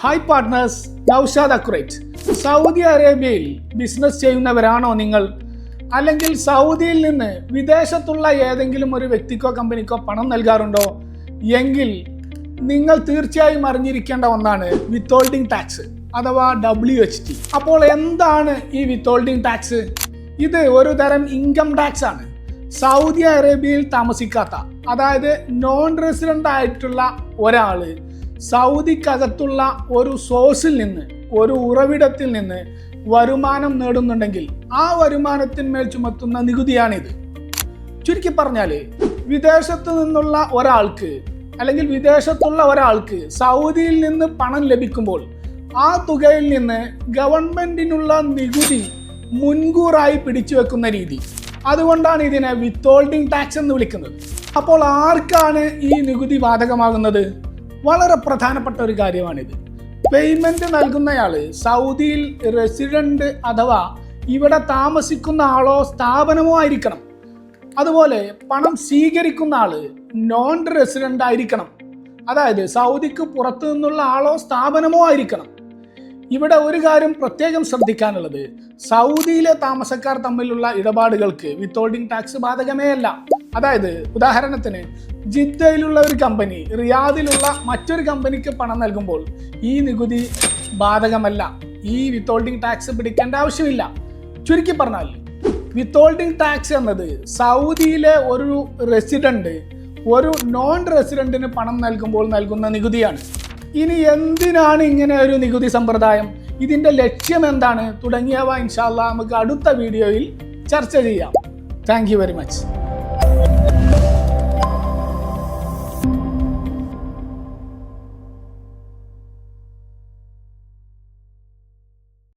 Hi partners Naushad അക്രേറ്റ്. Saudi അറേബ്യയിൽ business ചെയ്യുന്നവരാണോ നിങ്ങൾ? അല്ലെങ്കിൽ സൗദിയിൽ നിന്ന് വിദേശത്തുള്ള ഏതെങ്കിലും ഒരു വ്യക്തിക്കോ കമ്പനിക്കോ പണം നൽകാറുണ്ടോ? എങ്കിൽ നിങ്ങൾ തീർച്ചയായും അറിഞ്ഞിരിക്കേണ്ട ഒന്നാണ് വിത്തോൾഡിംഗ് ടാക്സ് അഥവാ ഡബ്ല്യു എച്ച് ടി അപ്പോൾ എന്താണ് ഈ വിത്തോൾഡിംഗ് ടാക്സ് ഇത് ഒരു തരം ഇൻകം ടാക്സ് ആണ്. സൗദി അറേബ്യയിൽ താമസിക്കാത്ത അതായത് നോൺ റെസിഡന്റ് ആയിട്ടുള്ള ഒരാൾ സൗദിക്കകത്തുള്ള ഒരു സോഴ്സിൽ നിന്ന് ഒരു ഉറവിടത്തിൽ നിന്ന് വരുമാനം നേടുന്നുണ്ടെങ്കിൽ ആ വരുമാനത്തിന്മേൽ ചുമത്തുന്ന നികുതിയാണിത്. ചുരുക്കി പറഞ്ഞാൽ വിദേശത്ത് നിന്നുള്ള ഒരാൾക്ക് അല്ലെങ്കിൽ വിദേശത്തുള്ള ഒരാൾക്ക് സൗദിയിൽ നിന്ന് പണം ലഭിക്കുമ്പോൾ ആ തുകയിൽ നിന്ന് ഗവൺമെന്റിനുള്ള നികുതി മുൻകൂറായി പിടിച്ചു വെക്കുന്ന രീതി. അതുകൊണ്ടാണ് ഇതിനെ വിത്തോൾഡിംഗ് ടാക്സ് എന്ന് വിളിക്കുന്നത്. അപ്പോൾ ആർക്കാണ് ഈ നികുതി ബാധകമാകുന്നത്? വളരെ പ്രധാനപ്പെട്ട ഒരു കാര്യമാണിത്. പേയ്മെന്റ് നൽകുന്നയാൾ സൗദിയിൽ റെസിഡന്റ് അഥവാ ഇവിടെ താമസിക്കുന്ന ആളോ സ്ഥാപനമോ ആയിരിക്കണം. അതുപോലെ പണം സ്വീകരിക്കുന്ന ആൾ നോൺ റെസിഡന്റ് ആയിരിക്കണം. അതായത് സൗദിക്ക് പുറത്തു നിന്നുള്ള ആളോ സ്ഥാപനമോ ആയിരിക്കണം. ഇവിടെ ഒരു കാര്യം പ്രത്യേകം ശ്രദ്ധിക്കാനുള്ളത്. സൗദിയിലെ താമസക്കാർ തമ്മിലുള്ള ഇടപാടുകൾക്ക് വിത്തോൾഡിംഗ് ടാക്സ് ബാധകമേ അല്ല അതായത് ഉദാഹരണത്തിന് ജിദ്ദയിലുള്ള ഒരു കമ്പനി റിയാദിലുള്ള മറ്റൊരു കമ്പനിക്ക് പണം നൽകുമ്പോൾ ഈ നികുതി ബാധകമല്ല. ഈ വിത്തോൾഡിംഗ് ടാക്സ് പിടിക്കേണ്ട ആവശ്യമില്ല. ചുരുക്കി പറഞ്ഞാൽ വിത്തോൾഡിംഗ് ടാക്സ് എന്നത് സൗദിയിലെ ഒരു റെസിഡന്റ് ഒരു നോൺ റെസിഡന്റിന് പണം നൽകുമ്പോൾ നൽകുന്ന നികുതിയാണ്. ഇനി എന്തിനാണ് ഇങ്ങനെ ഒരു നികുതി സമ്പ്രദായം? ഇതിന്റെ ലക്ഷ്യം എന്താണ് തുടങ്ങിയവ ഇൻഷാല്ല നമുക്ക് അടുത്ത വീഡിയോയിൽ ചർച്ച ചെയ്യാം. Thank very much